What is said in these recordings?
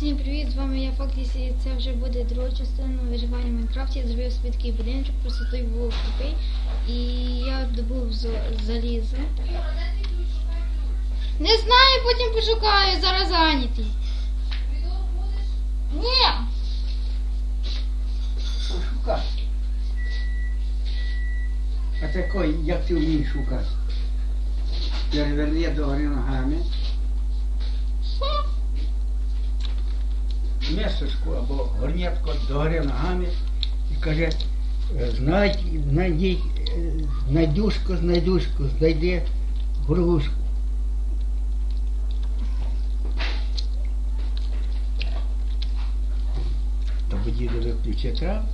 Всім привіт, з вами я Фактіс і це вже буде друга частина виживання в Майнкрафті. Я зробив собі такий будиночок, просто той був тупий. І я добув зо- залізо. Не знаю, потім пошукаю, зараз зайнятий. Ні! Шукати. А такий, як ти вмієш шукати? Переверни догори ногами. Місочку або горнятку догори ногами і каже, е, знай- знайдіть, е, знайдушку, знайдушку, знайди горгушку. То буде виключити трав.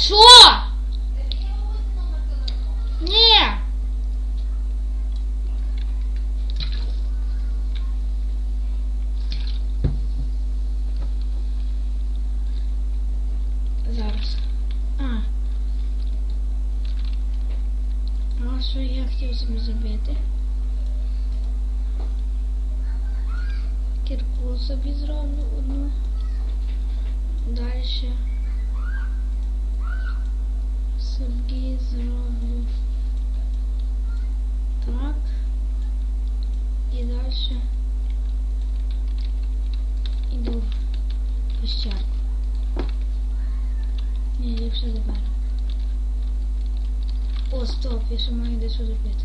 Що? Ні! Зараз. А. А що я хотів собі зробити? Кірку собі зроблю одну. Дальше собі зроблю так. І дальше іду в пещерку. Ні, ліпше заберу. О, стоп, я ще маю дещо зробити.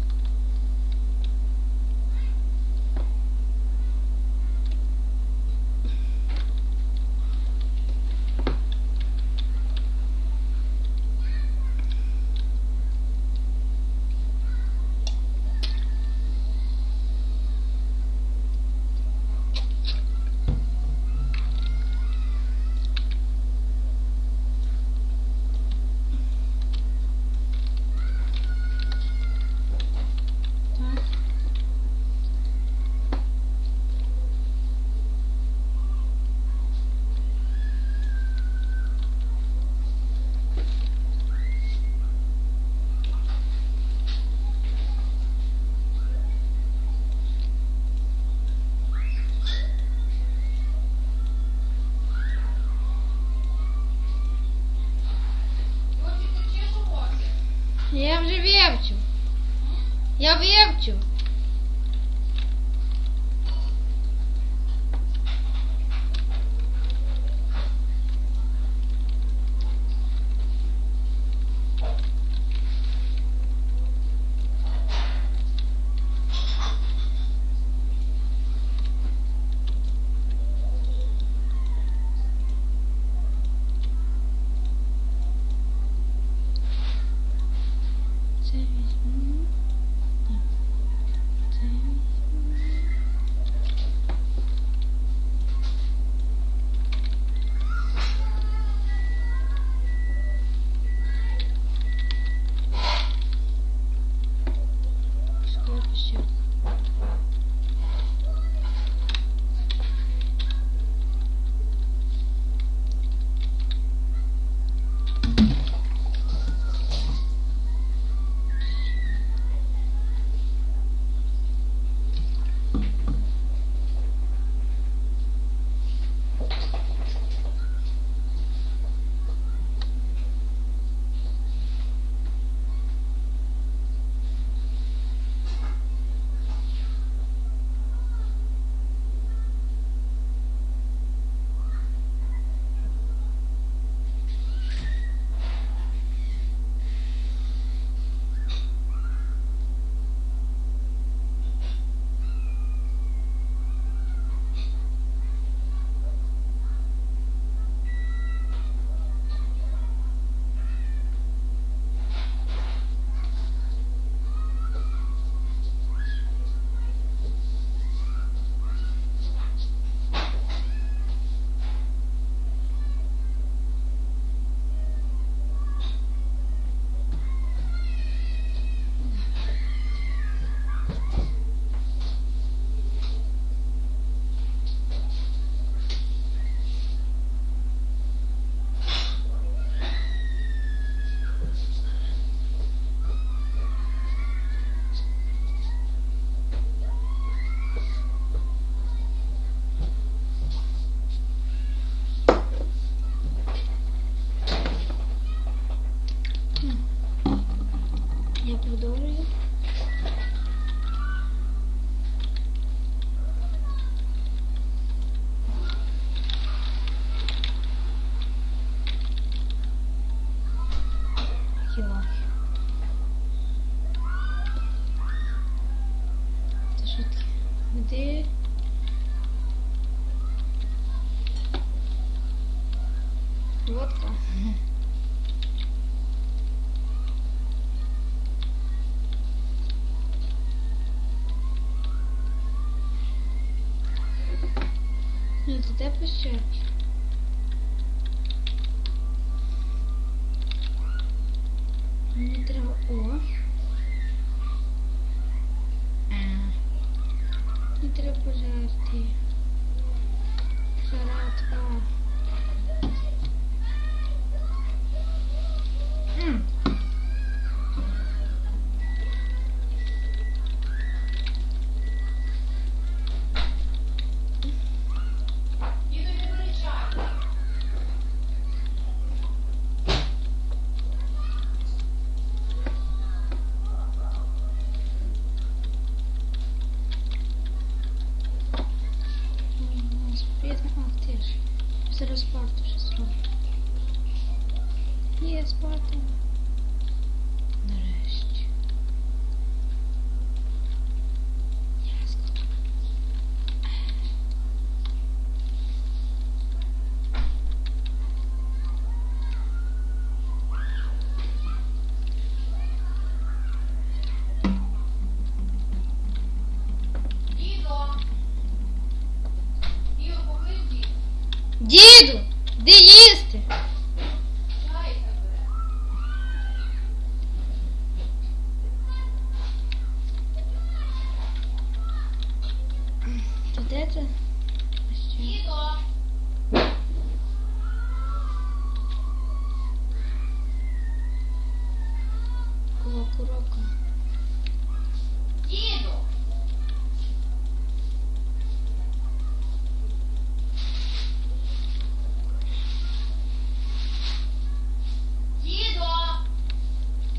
Продовжуємо. 对。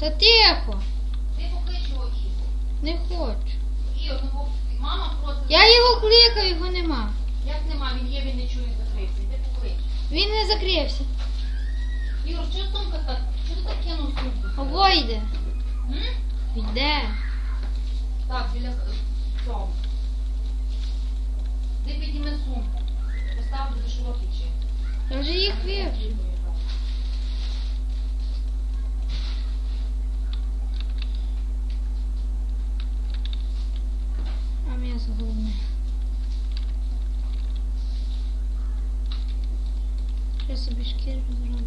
Та тихо, Ти поклич його Ігор. не хочу. Ігор, ну бо мама просить. Я його кликав, його нема. Як нема, він є, він не чує, закрився. Ти поклич. Він не закрився. Ігор, що сумка так? Що ти так кинув сумку? Ого йде. М? Йде. Так, біля цього. Ти підніми сумку. Постав до широкі чи. Я вже їх вивчив. Я собі шкіру зроблю.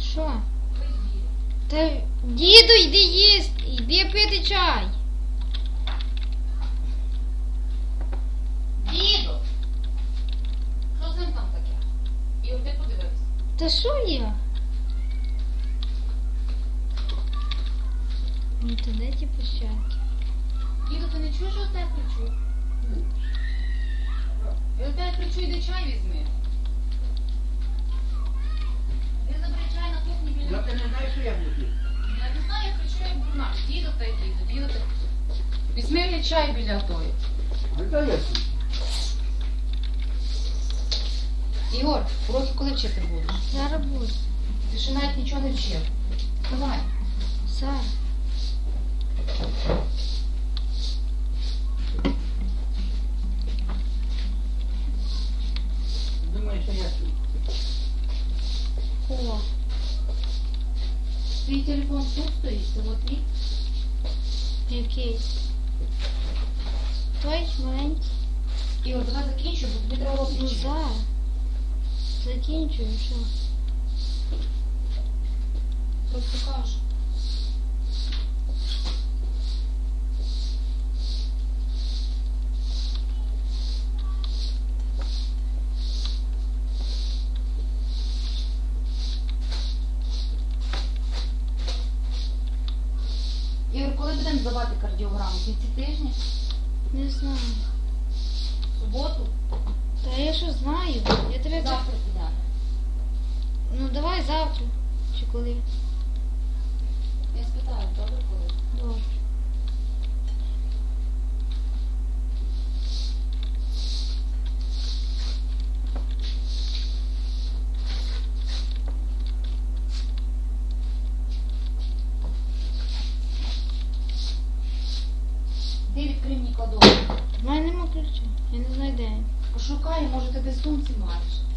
Що? Та діду йди їсти, йди пити чай. Діду! Що з ним там таке? Ігор, ти подивився. Та що я? Ну то де ті пощаки? Діду, ти не чуєш, що я тебе кричу? Я тебе кричу, йди чай візьми. Ти забери чай на кухні біля Я ти не знаєш, що я буду? Я не знаю, я кричу, як дурна. Діду та й діду, діду та... Візьми мені чай біля тої. А то я тут. Ігор, уроки коли вчити будеш? Зараз буду. Ти ще навіть нічого не вчив. Давай. Зараз. Думаю, що я тут. О, Твій телефон тут стоїть, це от твій. який. Той маленький. Ігор, давай закінчу, бо тобі треба Ну робити. зараз. Закінчую, що? Просто кажу. Ігор, коли будемо здавати кардіограму? В кінці тижня? Не знаю. В суботу? Та я що знаю. Я тебе Завтра підемо. Ну давай завтра. Чи коли? Я спитаю, добре коли? Добре. шукає, може ти десь в сумці маєш.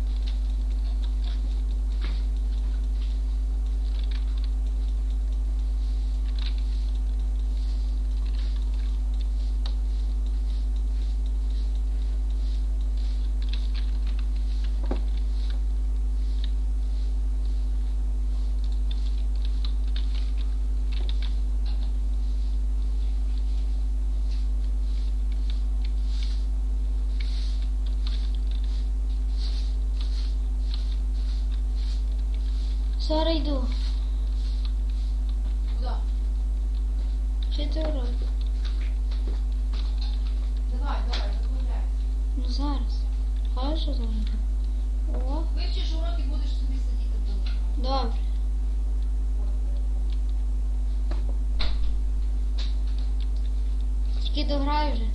Зараз йду. Куди? Що ти робиш? Давай, давай, закупляйся. Ну зараз. Хорошо зараз. О, Вивчиш уроки, будеш собі сидіти вдома. добре. Тільки дограю вже.